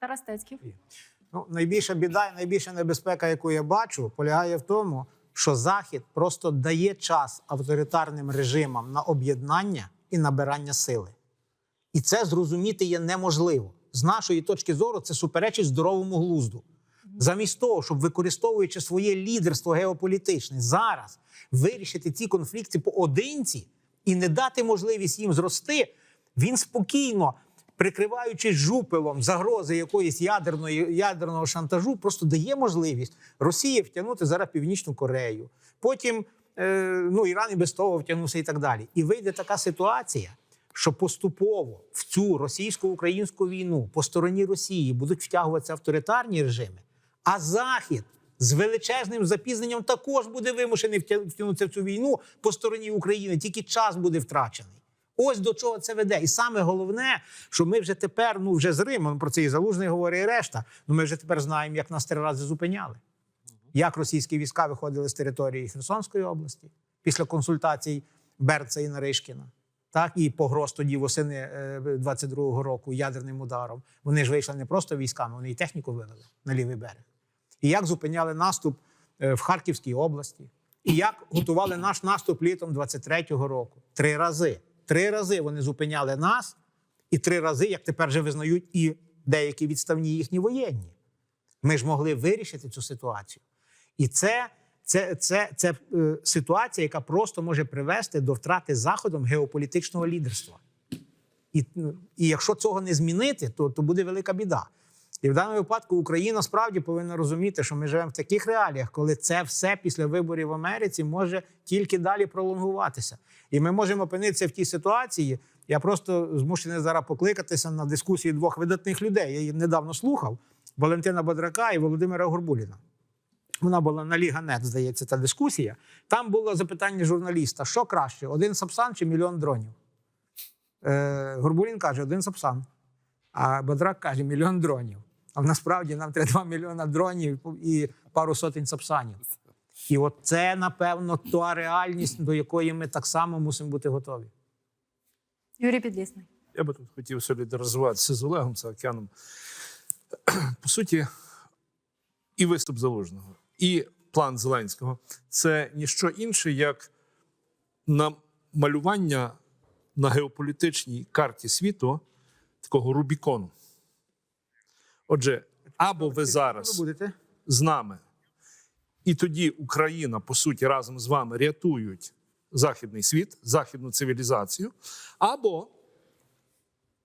Тарас Тецьків. Ну, найбільша біда і найбільша небезпека, яку я бачу, полягає в тому, що Захід просто дає час авторитарним режимам на об'єднання і набирання сили. І це зрозуміти є неможливо. З нашої точки зору, це суперечить здоровому глузду. Замість того, щоб використовуючи своє лідерство геополітичне, зараз вирішити ці конфлікти поодинці і не дати можливість їм зрости, він спокійно, прикриваючись жупелом загрози якоїсь ядерної ядерного шантажу, просто дає можливість Росії втягнути зараз Північну Корею. Потім е, ну, Іран і без того втягнувся і так далі. І вийде така ситуація, що поступово в цю російсько-українську війну по стороні Росії будуть втягуватися авторитарні режими, а Захід з величезним запізненням також буде вимушений втя- втягнутися в цю війну по стороні України, тільки час буде втрачений. Ось до чого це веде. І саме головне, що ми вже тепер, ну вже з Римом, про це і Залужний говорить, і решта. Ну ми вже тепер знаємо, як нас три рази зупиняли. Як російські війська виходили з території Херсонської області після консультацій Берца і Наришкіна. Так, і погроз тоді восени е, 22-го року ядерним ударом. Вони ж вийшли не просто військами, вони і техніку вивели на лівий берег. І як зупиняли наступ е, в Харківській області, і як готували наш наступ літом 23-го року. Три рази. Три рази вони зупиняли нас, і три рази, як тепер вже визнають, і деякі відставні їхні воєнні. Ми ж могли вирішити цю ситуацію. І це, це, це, це е, ситуація, яка просто може привести до втрати Заходом геополітичного лідерства. І, ну, і якщо цього не змінити, то, то буде велика біда. І в даному випадку Україна справді повинна розуміти, що ми живемо в таких реаліях, коли це все після виборів в Америці може тільки далі пролонгуватися. І ми можемо опинитися в тій ситуації. Я просто змушений зараз покликатися на дискусії двох видатних людей. Я її недавно слухав: Валентина Бодрака і Володимира Горбуліна. Вона була на Ліга.нет, здається, та дискусія. Там було запитання журналіста: що краще, один сапсан чи мільйон дронів? Е, Горбулін каже, один сапсан. А Бодрак каже, мільйон дронів. А насправді нам треба 2 мільйона дронів і пару сотень сапсанів. І от це, напевно, та реальність, до якої ми так само мусимо бути готові. Юрій Підлісний. Я би тут хотів солідаризуватися з Олегом Саакяном. По суті, і виступ Залужного, і план Зеленського це ніщо інше, як намалювання на геополітичній карті світу такого Рубікону. Отже, або ви зараз з нами, і тоді Україна, по суті, разом з вами рятують західний світ, західну цивілізацію, або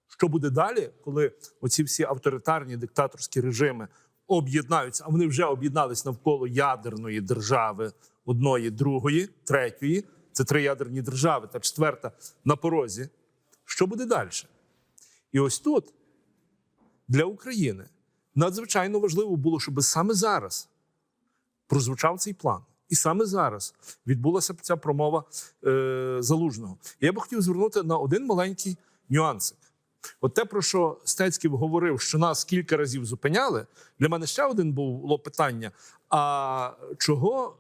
що буде далі, коли оці всі авторитарні диктаторські режими об'єднаються, а вони вже об'єднались навколо ядерної держави одної, другої, третьої. Це три ядерні держави, та четверта на порозі. Що буде далі? І ось тут для України надзвичайно важливо було, щоб саме зараз прозвучав цей план. І саме зараз відбулася б ця промова е, залужного. Я би хотів звернути на один маленький нюансик. От те, про що Стецьків говорив, що нас кілька разів зупиняли, для мене ще один було питання: а чого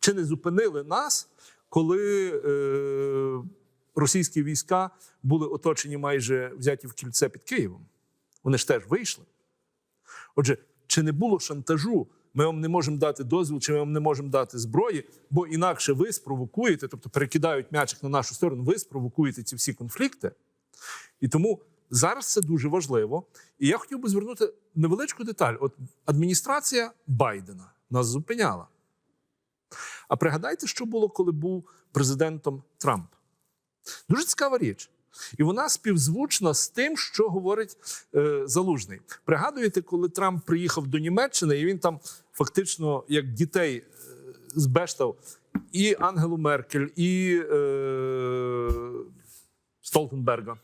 чи не зупинили нас, коли е, російські війська були оточені майже взяті в кільце під Києвом? Вони ж теж вийшли. Отже, чи не було шантажу? Ми вам не можемо дати дозвіл, чи ми вам не можемо дати зброї, бо інакше ви спровокуєте, тобто перекидають м'ячик на нашу сторону, ви спровокуєте ці всі конфлікти. І тому зараз це дуже важливо. І я хотів би звернути невеличку деталь. От адміністрація Байдена нас зупиняла. А пригадайте, що було, коли був президентом Трамп. Дуже цікава річ. І вона співзвучна з тим, що говорить е, Залужний. Пригадуєте, коли Трамп приїхав до Німеччини, і він там фактично як дітей е, збештав і Ангелу Меркель, і е, Столтенберга.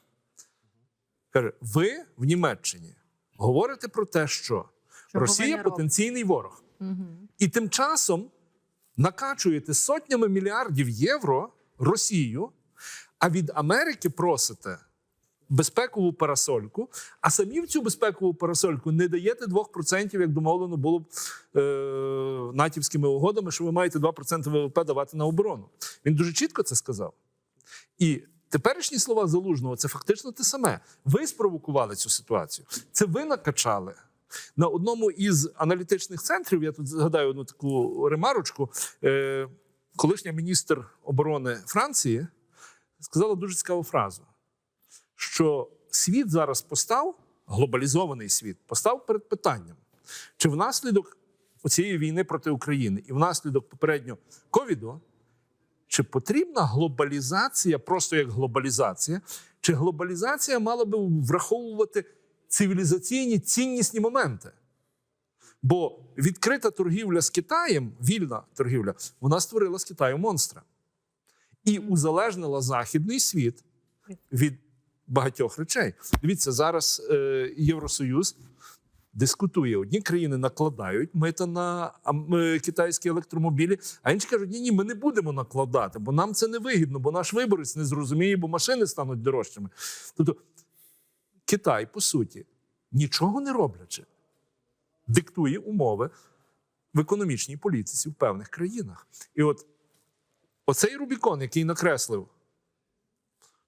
Каже: ви в Німеччині говорите про те, що ви Росія потенційний ворог. Угу. І тим часом накачуєте сотнями мільярдів євро Росію, а від Америки просите безпекову парасольку, а самі в цю безпекову парасольку не даєте 2%, як домовлено було б е, натівськими угодами, що ви маєте 2% ВВП давати на оборону. Він дуже чітко це сказав. І теперішні слова залужного це фактично те саме. Ви спровокували цю ситуацію. Це ви накачали. На одному із аналітичних центрів, я тут згадаю одну таку ремарочку, е, колишня міністр оборони Франції сказала дуже цікаву фразу, що світ зараз постав, глобалізований світ, постав перед питанням, чи внаслідок цієї війни проти України і внаслідок попередньо ковіду, чи потрібна глобалізація просто як глобалізація, чи глобалізація мала би враховувати цивілізаційні ціннісні моменти? Бо відкрита торгівля з Китаєм, вільна торгівля, вона створила з Китаю монстра і узалежнила західний світ від багатьох речей. Дивіться, зараз е, Євросоюз дискутує. Одні країни накладають мита на е, китайські електромобілі, а інші кажуть, ні, ні, ми не будемо накладати, бо нам це не вигідно, бо наш виборець не зрозуміє, бо машини стануть дорожчими. Тобто Китай, по суті, нічого не роблячи, диктує умови в економічній політиці в певних країнах. І от оцей Рубікон, який накреслив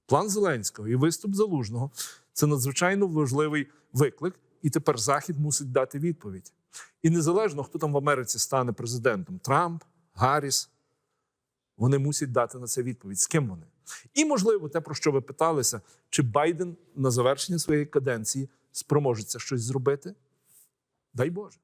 план Зеленського і виступ Залужного, це надзвичайно важливий виклик, і тепер Захід мусить дати відповідь. І незалежно, хто там в Америці стане президентом Трамп, Гарріс, вони мусять дати на це відповідь. З ким вони? І, можливо, те, про що ви питалися, чи Байден на завершення своєї каденції спроможеться щось зробити? Дай Боже.